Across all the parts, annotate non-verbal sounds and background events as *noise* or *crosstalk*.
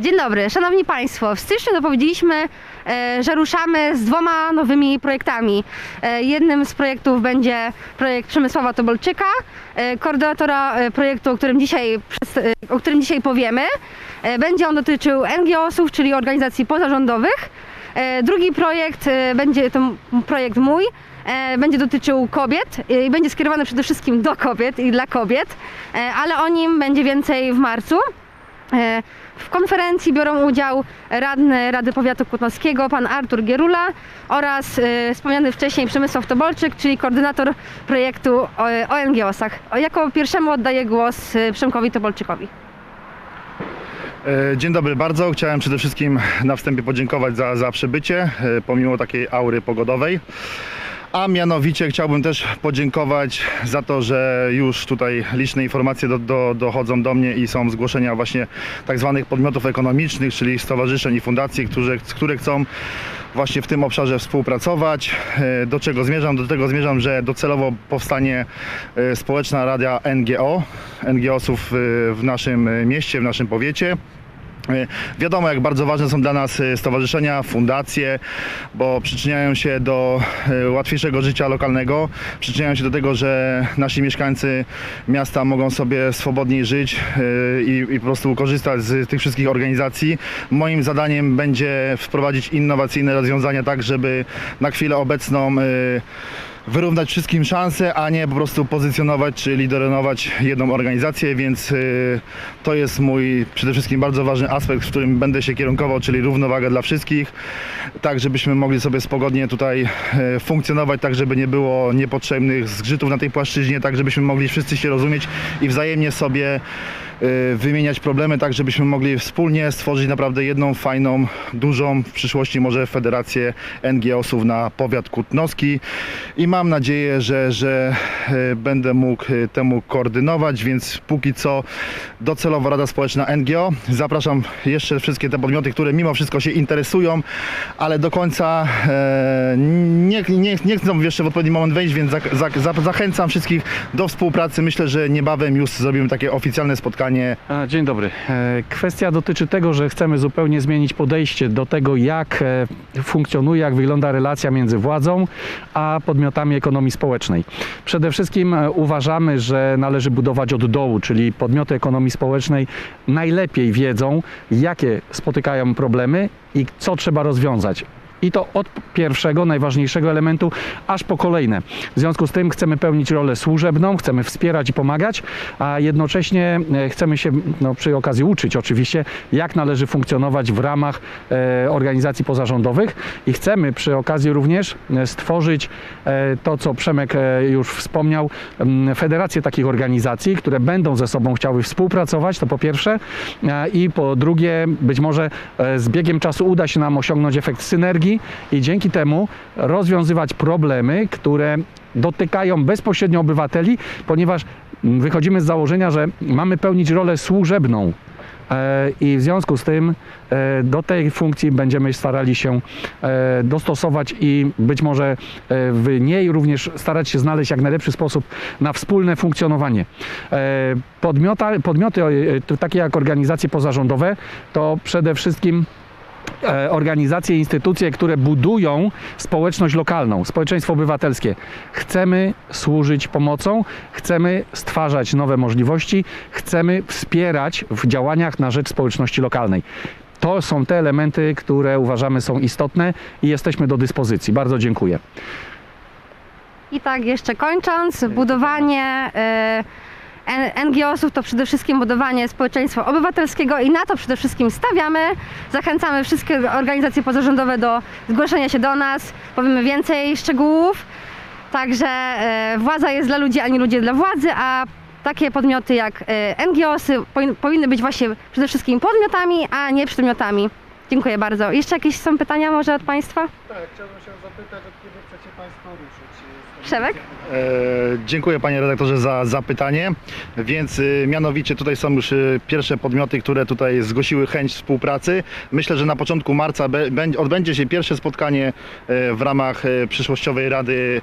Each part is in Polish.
Dzień dobry, szanowni państwo. W styczniu dopowiedzieliśmy, e, że ruszamy z dwoma nowymi projektami. E, Jednym z projektów będzie projekt Przemysława Tobolczyka, e, koordynatora projektu, o którym dzisiaj, o którym dzisiaj powiemy. Będzie on dotyczył NGO-sów, czyli organizacji pozarządowych. Drugi projekt będzie to projekt mój. Będzie dotyczył kobiet i będzie skierowany przede wszystkim do kobiet i dla kobiet, ale o nim będzie więcej w marcu. E, W konferencji biorą udział radny Rady Powiatu Kutnowskiego, pan Artur Gierula oraz e, wspomniany wcześniej Przemysław Tobolczyk, czyli koordynator projektu o, o NGO-sach. O, Jako pierwszemu oddaję głos e, Przemkowi Tobolczykowi. E, Dzień dobry bardzo. Chciałem przede wszystkim na wstępie podziękować za, za przybycie, e, pomimo takiej aury pogodowej. A mianowicie chciałbym też podziękować za to, że już tutaj liczne informacje do, do, dochodzą do mnie i są zgłoszenia właśnie tak zwanych podmiotów ekonomicznych, czyli stowarzyszeń i fundacji, które, które chcą właśnie w tym obszarze współpracować. E, Do czego zmierzam? Do tego zmierzam, że docelowo powstanie e, społeczna rada NGO, NGO-sów e, w naszym mieście, w naszym powiecie. E, Wiadomo, jak bardzo ważne są dla nas e, stowarzyszenia, fundacje, bo przyczyniają się do e, łatwiejszego życia lokalnego, przyczyniają się do tego, że nasi mieszkańcy miasta mogą sobie swobodniej żyć i, i po prostu korzystać z tych wszystkich organizacji. Moim zadaniem będzie wprowadzić innowacyjne rozwiązania tak, żeby na chwilę obecną wyrównać wszystkim szanse, a nie po prostu pozycjonować czy liderować jedną organizację, więc y, to jest mój przede wszystkim bardzo ważny aspekt, w którym będę się kierunkował, czyli równowaga dla wszystkich, tak żebyśmy mogli sobie spokojnie tutaj y, funkcjonować, tak żeby nie było niepotrzebnych zgrzytów na tej płaszczyźnie, tak żebyśmy mogli wszyscy się rozumieć i wzajemnie sobie wymieniać problemy, tak żebyśmy mogli wspólnie stworzyć naprawdę jedną fajną, dużą w przyszłości może federację NGO-sów na powiat kutnowski i mam nadzieję, że, że e, będę mógł e, temu koordynować, więc póki co docelowo Rada Społeczna NGO. Zapraszam jeszcze wszystkie te podmioty, które mimo wszystko się interesują, ale do końca nie, nie, nie chcą jeszcze w odpowiedni moment wejść, więc za, za, zachęcam wszystkich do współpracy. Myślę, że niebawem już zrobimy takie oficjalne spotkanie Dzień dobry. E, Kwestia dotyczy tego, że chcemy zupełnie zmienić podejście do tego, jak e, funkcjonuje, jak wygląda relacja między władzą a podmiotami ekonomii społecznej. Przede wszystkim e, uważamy, że należy budować od dołu, czyli podmioty ekonomii społecznej najlepiej wiedzą, jakie spotykają problemy i co trzeba rozwiązać. I to od pierwszego, najważniejszego elementu, aż po kolejne. W związku z tym chcemy pełnić rolę służebną, chcemy wspierać i pomagać, a jednocześnie e, chcemy się no, przy okazji uczyć oczywiście, jak należy funkcjonować w ramach e, organizacji pozarządowych i chcemy przy okazji również e, stworzyć e, to, co Przemek e, już wspomniał, m, federację takich organizacji, które będą ze sobą chciały współpracować, to po pierwsze, e, i po drugie, być może e, z biegiem czasu uda się nam osiągnąć efekt synergii i dzięki temu rozwiązywać problemy, które dotykają bezpośrednio obywateli, ponieważ wychodzimy z założenia, że mamy pełnić rolę służebną. E, I w związku z tym e, do tej funkcji będziemy starali się e, dostosować i być może w niej również starać się znaleźć jak najlepszy sposób na wspólne funkcjonowanie. Podmioty takie jak organizacje pozarządowe to przede wszystkim organizacje, instytucje, które budują społeczność lokalną, społeczeństwo obywatelskie. Chcemy służyć pomocą, chcemy stwarzać nowe możliwości, chcemy wspierać w działaniach na rzecz społeczności lokalnej. To są te elementy, które uważamy są istotne i jesteśmy do dyspozycji. Bardzo dziękuję. I tak jeszcze kończąc, budowanie e, N- NGO-sów to przede wszystkim budowanie społeczeństwa obywatelskiego i na to przede wszystkim stawiamy. Zachęcamy wszystkie organizacje pozarządowe do zgłoszenia się do nas. Powiemy więcej szczegółów. Także e, władza jest dla ludzi, a nie ludzie dla władzy, a takie podmioty jak e, NGO-sy powin- powinny być właśnie przede wszystkim podmiotami, a nie przedmiotami. Dziękuję bardzo. Jeszcze jakieś są pytania może od Państwa? Tak, chciałbym się zapytać, od kiedy chcecie Państwo ruszyć? Przemek? E, Dziękuję panie redaktorze za zapytanie. Więc y, mianowicie tutaj są już y, pierwsze podmioty, które tutaj zgłosiły chęć współpracy. Myślę, że na początku marca be- będzie- odbędzie się pierwsze spotkanie e, w ramach e, przyszłościowej Rady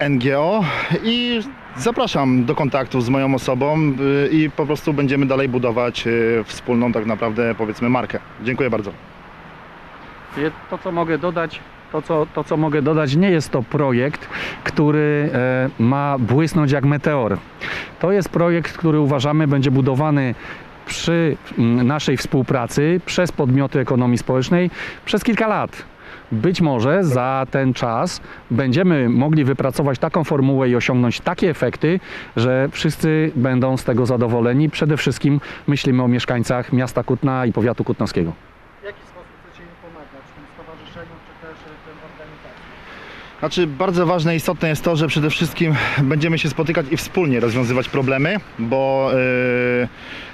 e, NGO i zapraszam do kontaktu z moją osobą y, i po prostu będziemy dalej budować y, wspólną tak naprawdę powiedzmy markę. Dziękuję bardzo. To, co mogę dodać, to co, to, co mogę dodać, nie jest to projekt, który e, ma błysnąć jak meteor. To jest projekt, który uważamy będzie budowany przy naszej współpracy przez podmioty ekonomii społecznej przez kilka lat. Być może za ten czas będziemy mogli wypracować taką formułę i osiągnąć takie efekty, że wszyscy będą z tego zadowoleni. Przede wszystkim myślimy o mieszkańcach miasta Kutna i powiatu kutnowskiego. W jaki sposób chcecie im pomagać? Tym stowarzyszeniom, czy też e, tym organizacjom? Znaczy bardzo ważne i istotne jest to, że przede wszystkim będziemy się spotykać i wspólnie rozwiązywać problemy, bo e,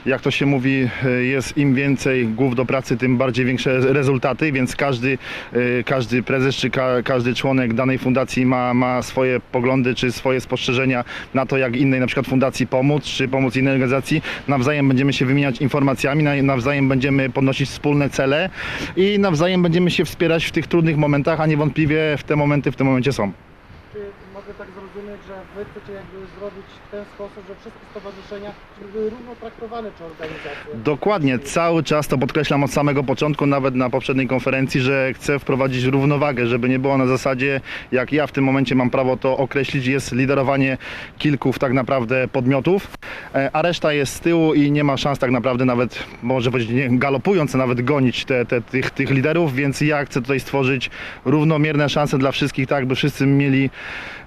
jak to się mówi, e, jest im więcej głów do pracy, tym bardziej większe rezultaty, więc każdy, e, każdy prezes czy ka, każdy członek danej fundacji ma, ma swoje poglądy czy swoje spostrzeżenia na to, jak innej na przykład fundacji pomóc, czy pomóc innej organizacji. Nawzajem będziemy się wymieniać informacjami, na- nawzajem będziemy podnosić wspólne cele i nawzajem będziemy się wspierać w tych trudnych momentach, a niewątpliwie w te momenty w tym momencie są. Czy mogę tak że wy chcecie jakby zrobić w ten sposób, że wszystkie stowarzyszenia były równo traktowane, czy organizacje? Dokładnie, cały czas to podkreślam od samego początku, nawet na poprzedniej konferencji, że chcę wprowadzić równowagę, żeby nie było na zasadzie, jak ja w tym momencie mam prawo to określić, jest liderowanie kilku tak naprawdę podmiotów, e, a reszta jest z tyłu i nie ma szans tak naprawdę nawet, może powiedzieć, nie, nawet gonić te, te, tych, tych liderów, więc ja chcę tutaj stworzyć równomierne szanse dla wszystkich, tak by wszyscy mieli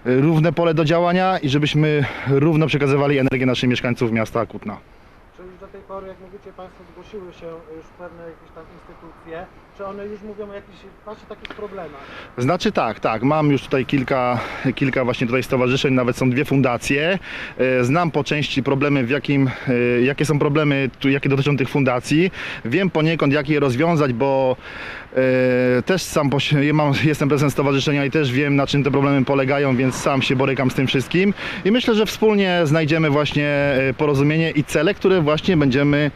e, pole do działania i żebyśmy równo przekazywali energię naszych mieszkańców miasta Kutna. Czy już do tej pory, jak mówicie, Państwo zgłosiły się już pewne jakieś tam instytucje, czy one już mówią o jakichś właśnie takich problemach? Znaczy tak, tak. Mam już tutaj kilka, kilka właśnie tutaj stowarzyszeń, nawet są dwie fundacje. E, Znam po części problemy, w jakim, e, jakie są problemy, jakie dotyczą tych fundacji. Wiem poniekąd, jak je rozwiązać, bo e, też sam jestem prezesem stowarzyszenia i też wiem, na czym te problemy polegają, więc sam się borykam z tym wszystkim. I myślę, że wspólnie znajdziemy właśnie porozumienie i cele, które właśnie będziemy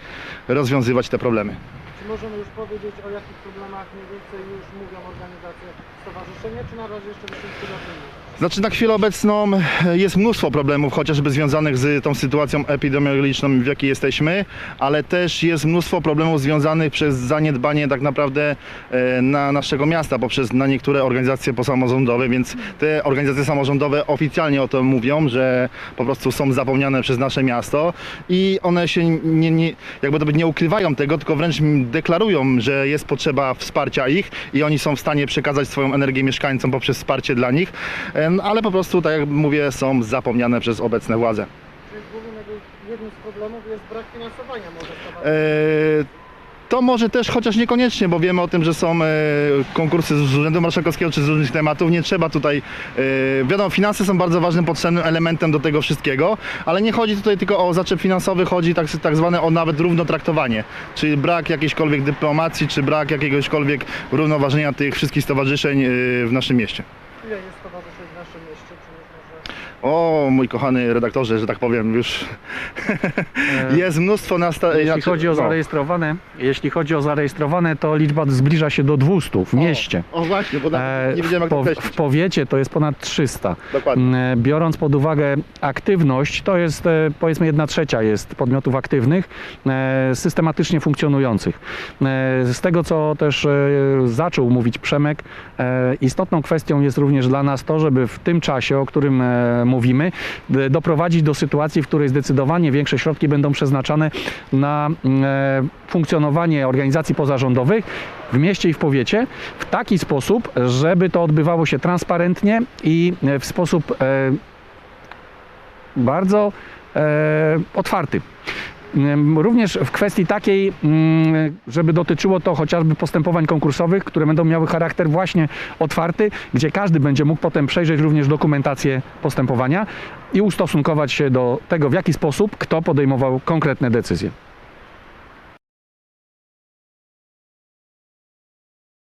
rozwiązywać te problemy. Możemy już powiedzieć, o jakich problemach mniej więcej już mówią organizacje stowarzyszenia, czy na razie jeszcze jesteście na tym? Znaczy na chwilę obecną e, jest mnóstwo problemów, chociażby związanych z tą sytuacją epidemiologiczną, w jakiej jesteśmy, ale też jest mnóstwo problemów związanych przez zaniedbanie tak naprawdę e, na naszego miasta poprzez na niektóre organizacje posamorządowe, więc te organizacje samorządowe oficjalnie o tym mówią, że po prostu są zapomniane przez nasze miasto i one się nie, nie jakby to być, nie ukrywają tego, tylko wręcz deklarują, że jest potrzeba wsparcia ich i oni są w stanie przekazać swoją energię mieszkańcom poprzez wsparcie dla nich, E, ale po prostu, tak jak mówię, są zapomniane przez obecne władze. Czyli głównym jednym z problemów jest brak finansowania może. E, To może też, chociaż niekoniecznie, bo wiemy o tym, że są e, konkursy z Urzędu Marszałkowskiego czy z różnych tematów. Nie trzeba tutaj, e, wiadomo, finanse są bardzo ważnym, potrzebnym elementem do tego wszystkiego, ale nie chodzi tutaj tylko o zaczep finansowy, chodzi tak, tak zwane o nawet równotraktowanie, czyli brak jakiejśkolwiek dyplomacji, czy brak jakiegośkolwiek równoważenia tych wszystkich stowarzyszeń e, w naszym mieście. Ile jest stowarzyszeń w naszym mieście? Czy już może... O, mój kochany redaktorze, że tak powiem, już *laughs* jest mnóstwo na sta- Jeśli znaczy, chodzi o no. zarejestrowane, jeśli chodzi o zarejestrowane, to liczba zbliża się do 200 w mieście. O, o właśnie, bo nawet E, nie wiedziałem jak w, to po, w określić. powiecie to jest ponad 300. Dokładnie. Mm, Biorąc pod uwagę aktywność, to jest e, powiedzmy jedna trzecia jest podmiotów aktywnych, e, systematycznie funkcjonujących. E, Z tego, co też e, zaczął mówić Przemek, e, istotną kwestią jest również dla nas to, żeby w tym czasie, o którym e, mówimy, d- doprowadzić do sytuacji, w której zdecydowanie większe środki będą przeznaczane na mm, e, funkcjonowanie organizacji pozarządowych w mieście i w powiecie w taki sposób, żeby to odbywało się transparentnie i e, w sposób e, bardzo e, otwarty. Również w kwestii takiej, mm, żeby dotyczyło to chociażby postępowań konkursowych, które będą miały charakter właśnie otwarty, gdzie każdy będzie mógł potem przejrzeć również dokumentację postępowania i ustosunkować się do tego, w jaki sposób kto podejmował konkretne decyzje.